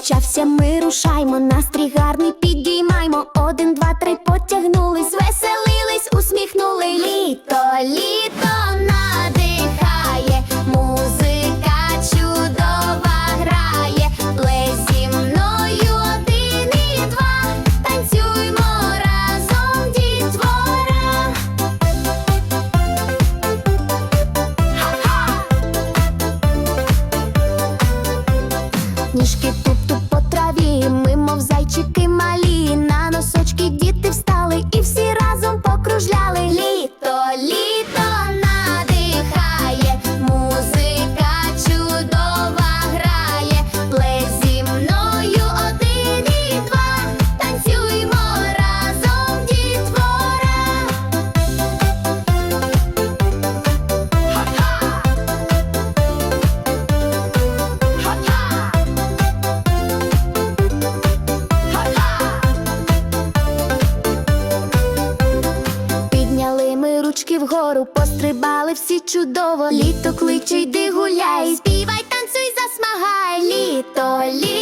почався, ми рушаймо, настрій гарний підіймаймо. Один, два, три, потягнулись, веселились, усміхнули. Літо, літо надихає, музика чудова грає. Плей зі мною один і два. Танцюймо разом, дітвора. Ніжки туп-туп ручки вгору, пострибали всі чудово. Літо кличе, йди гуляй, співай, танцюй, засмагай. Літо, літо.